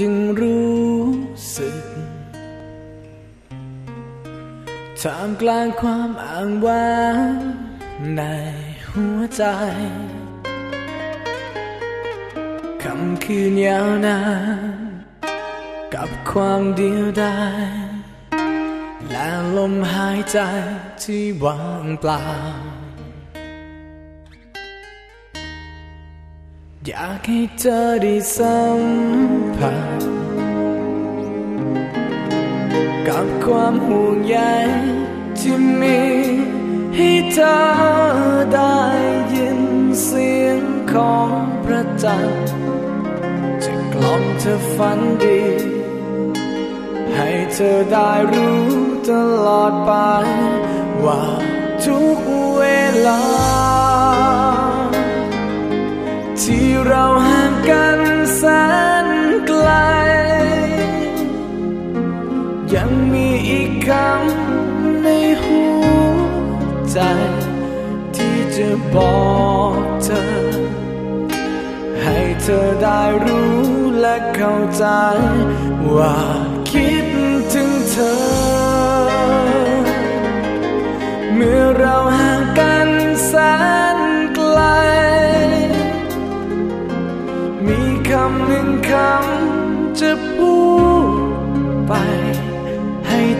จึงรู้สึกท่ามกลางความอ้างว้างในหัวใจคำคืนยาวนานกับความเดียวดายและลมหายใจที่ว่างเปล่า อยากให้เธอได้สัมผัส ความห่วงใยที่มีให้เธอได้ยินเสียงของพระจันทร์จะกล่อมเธอฝันดี ให้เธอได้รู้ตลอดไป ว่าทุกเวลา ที่เราห่ คำในหัวใจ ที่จะบอกเธอ ให้เธอได้รู้และเข้าใจ ว่าคิดถึงเธอ เมื่อเรา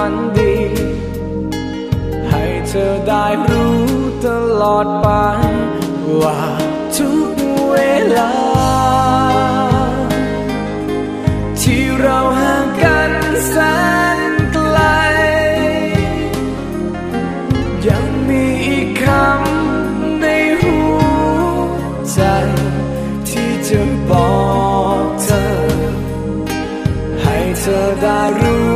ฝันดี ให้เธอได้รู้ตลอดไป ว่าทุกเวลา ที่เราห่างกันแสนไกล ยังมีอีกคำในหัวใจ ที่จะบอกเธอ ให้เธอได้รู้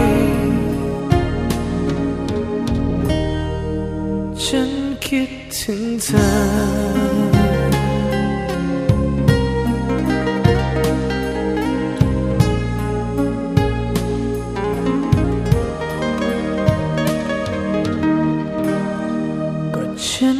ก็ฉัน